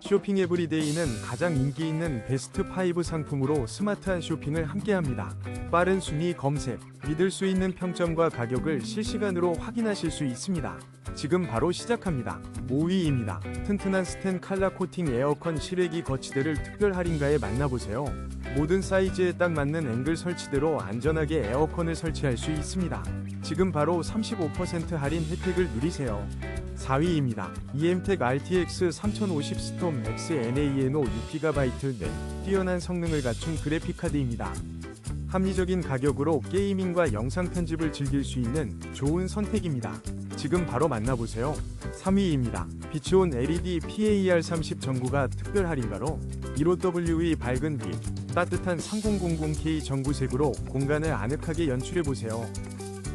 쇼핑 에브리데이는 가장 인기 있는 베스트 5 상품으로 스마트한 쇼핑을 함께합니다. 빠른 순위 검색, 믿을 수 있는 평점과 가격을 실시간으로 확인하실 수 있습니다. 지금 바로 시작합니다. 5위입니다. 튼튼한 스텐 칼라 코팅 에어컨 실외기 거치대를 특별 할인가에 만나보세요. 모든 사이즈에 딱 맞는 앵글 설치대로 안전하게 에어컨을 설치할 수 있습니다. 지금 바로 35% 할인 혜택을 누리세요. 4위입니다. EM텍 RTX 3050 스톰 X NANO 6GB 내 뛰어난 성능을 갖춘 그래픽카드입니다. 합리적인 가격으로 게이밍과 영상 편집을 즐길 수 있는 좋은 선택입니다. 지금 바로 만나보세요. 3위입니다. 비치온 LED PAR30 전구가 특별 할인가로 15W의 밝은 빛, 따뜻한 3000K 전구색으로 공간을 아늑하게 연출해보세요.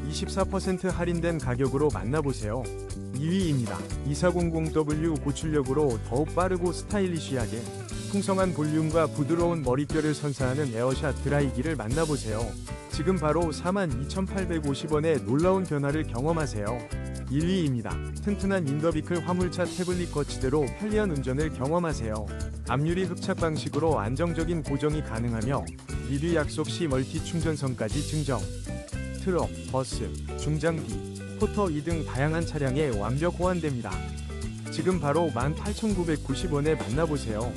24% 할인된 가격으로 만나보세요. 2위입니다. 2400W 고출력으로 더욱 빠르고 스타일리시하게 풍성한 볼륨과 부드러운 머릿결을 선사하는 에어샷 드라이기를 만나보세요. 지금 바로 42,850원의 놀라운 변화를 경험하세요. 1위입니다. 튼튼한 인더비클 화물차 태블릿 거치대로 편리한 운전을 경험하세요. 앞유리 흡착 방식으로 안정적인 고정이 가능하며 미리 약속 시 멀티 충전선까지 증정. 트럭, 버스, 중장비, 포터 2등 다양한 차량에 완벽 호환됩니다. 지금 바로 18,990원에 만나보세요.